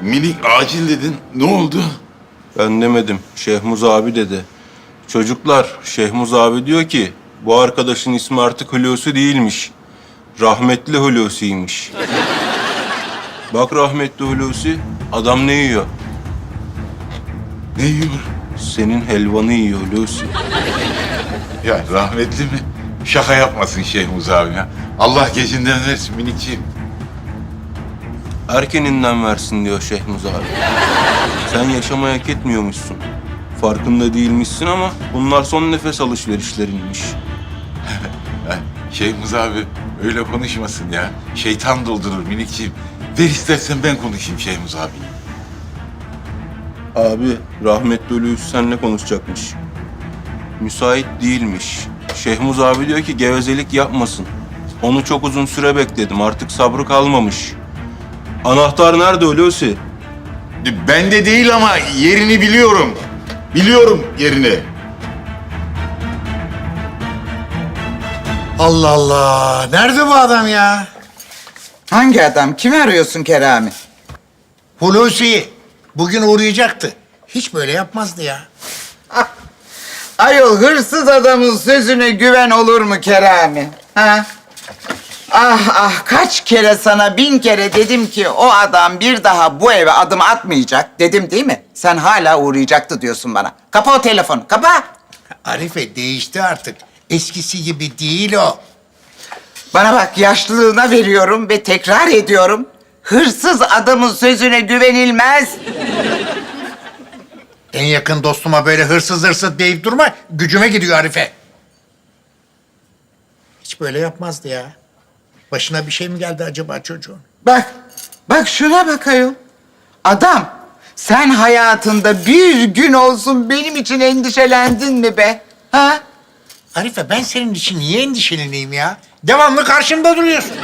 Minik acil dedin. Ne oldu? Ben demedim. Şehmuz abi dedi. Çocuklar, Şehmuz abi diyor ki bu arkadaşın ismi artık Hulusi değilmiş. Rahmetli Hulusi'ymiş. Bak rahmetli Hulusi, adam ne yiyor? Ne yiyor? Senin helvanı yiyor Hulusi. Ya rahmetli mi? Şaka yapmasın Şeyhmuz abi ya. Allah gecinden versin minikciğim. Erkeninden versin diyor Şehmuz abi. Sen yaşamayı hak etmiyormuşsun. Farkında değilmişsin ama bunlar son nefes alışverişlerinmiş. Ya, Şeyhmuz abi öyle konuşmasın ya. Şeytan doldurur minikciğim. Ver istersen ben konuşayım Şeyhmuz abi. Abi rahmetli Hulusi seninle konuşacakmış. Müsait değilmiş. Şehmuz abi diyor ki gevezelik yapmasın. Onu çok uzun süre bekledim. Artık sabrı kalmamış. Anahtar nerede Hulusi? Ben de değil ama yerini biliyorum. Biliyorum yerini. Allah Allah. Nerede bu adam ya? Hangi adam? Kimi arıyorsun Kerami? Hulusi. Bugün uğrayacaktı. Hiç böyle yapmazdı ya. Ayol hırsız adamın sözüne güven olur mu Kerami? Ha? Ah ah kaç kere sana bin kere dedim ki o adam bir daha bu eve adım atmayacak dedim değil mi? Sen hala uğrayacaktı diyorsun bana. Kapa o telefonu kapa. Arife değişti artık. Eskisi gibi değil o. Bana bak yaşlılığına veriyorum ve tekrar ediyorum. Hırsız adamın sözüne güvenilmez. En yakın dostuma böyle hırsız hırsız deyip durma. Gücüme gidiyor Arife. Hiç böyle yapmazdı ya. Başına bir şey mi geldi acaba çocuğun? Bak, bak şuna bak ayol. Adam, sen hayatında bir gün olsun benim için endişelendin mi be? Ha? Arife ben senin için niye endişeleneyim ya? Devamlı karşımda duruyorsun.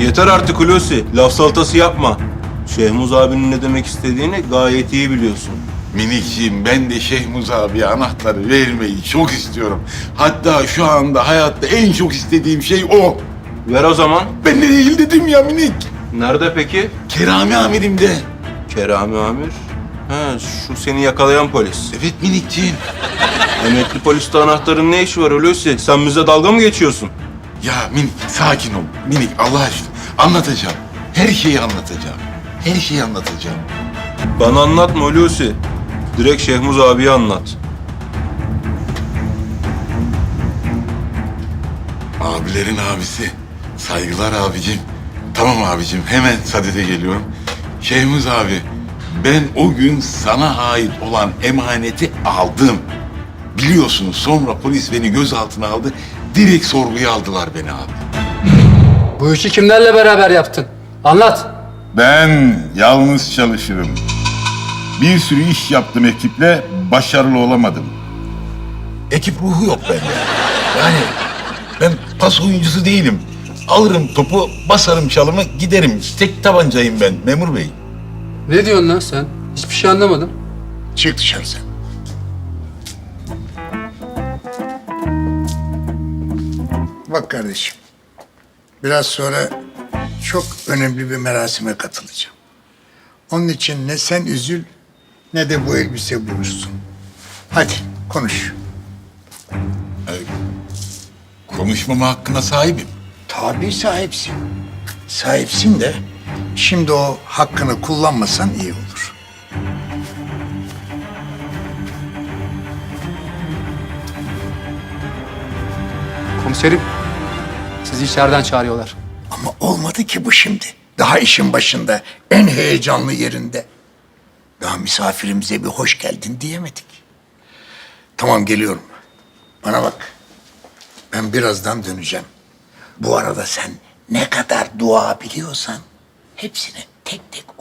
Yeter artık Hulusi. Laf salatası yapma. Şehmuz abinin ne demek istediğini gayet iyi biliyorsun. Minikciğim ben de Şeyhmuz abiye anahtarı vermeyi çok istiyorum. Hatta şu anda hayatta en çok istediğim şey o. Ver o zaman. Ben de değil dedim ya minik. Nerede peki? Kerami amirimde. Kerami Amir. Ha, şu seni yakalayan polis. Evet minikciğim. Emekli poliste anahtarın ne işi var Hulusi? Sen bize dalga mı geçiyorsun? Ya minik sakin ol. Minik Allah aşkına anlatacağım. Her şeyi anlatacağım. Her şeyi anlatacağım. Bana anlatma Hulusi. Direkt Şehmuz abiye anlat. Abilerin abisi. Saygılar abicim. Tamam abicim hemen sadede geliyorum. Şeyhmuz abi ben o gün sana ait olan emaneti aldım. Biliyorsunuz sonra polis beni gözaltına aldı. Direkt sorguya aldılar beni abi. Bu işi kimlerle beraber yaptın? Anlat. Ben yalnız çalışırım. Bir sürü iş yaptım ekiple, başarılı olamadım. Ekip ruhu yok bende. Yani ben pas oyuncusu değilim. Alırım topu, basarım çalımı, giderim. Tek tabancayım ben memur bey. Ne diyorsun lan sen? Hiçbir şey anlamadım. Çık dışarı sen. Bak kardeşim. Biraz sonra çok önemli bir merasime katılacağım. Onun için ne sen üzül ne de bu elbise bulursun. Hadi konuş. Konuşmama hakkına sahibim. Tabii sahipsin. Sahipsin de şimdi o hakkını kullanmasan iyi olur. Komiserim, sizi içeriden çağırıyorlar. Ama olmadı ki bu şimdi. Daha işin başında, en heyecanlı yerinde. Daha misafirimize bir hoş geldin diyemedik. Tamam geliyorum. Bana bak. Ben birazdan döneceğim. Bu arada sen ne kadar dua biliyorsan hepsini tek tek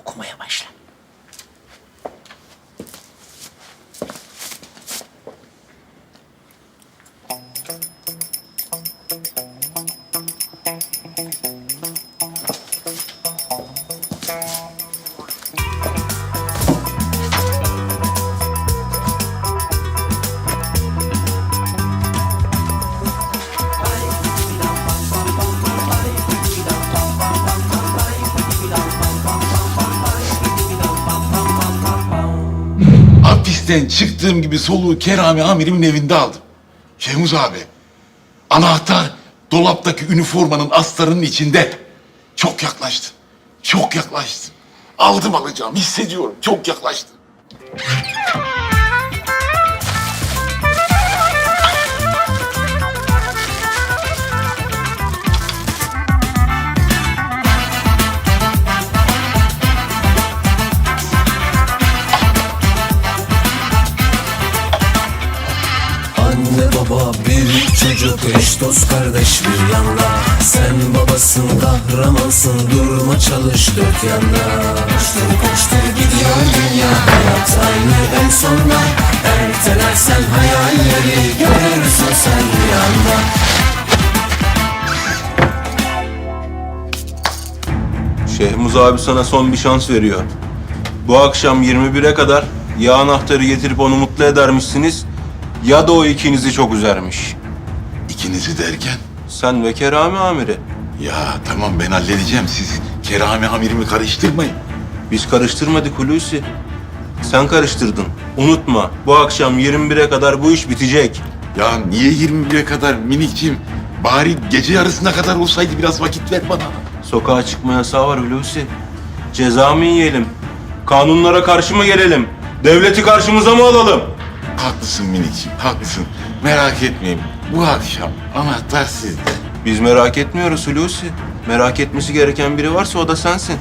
İşten çıktığım gibi soluğu Kerami amirimin evinde aldım. Şehmuz abi, anahtar dolaptaki üniformanın astarının içinde. Çok yaklaştım, çok yaklaştım. Aldım alacağım, hissediyorum, çok yaklaştım. Çocuk eş dost kardeş bir yanda. Sen babasın kahramansın. Durma çalış dört yanda. Koştur koştur gidiyor dünya. Hayat aynı en sonda. Ertelersen hayalleri görürsün sen rüyanda. Şehmuz abi sana son bir şans veriyor. Bu akşam 21'e kadar ya anahtarı getirip onu mutlu edermişsiniz. Ya da o ikinizi çok üzermiş. İkinizi derken, Sen ve Kerami amiri. ya tamam ben halledeceğim. Siz Kerami amirimi karıştırmayın. Biz karıştırmadık Hulusi. Sen karıştırdın. Unutma bu akşam 21'e kadar bu iş bitecek. Ya niye 21'e kadar minikciğim? Bari gece yarısına kadar olsaydı biraz vakit ver bana. Sokağa çıkma yasağı var Hulusi. Ceza mı yiyelim? Kanunlara karşı mı gelelim? Devleti karşımıza mı alalım? Haklısın minikciğim, haklısın. Merak etmeyin. Bu akşam anahtar sizde. Biz merak etmiyoruz Hulusi. Merak etmesi gereken biri varsa o da sensin.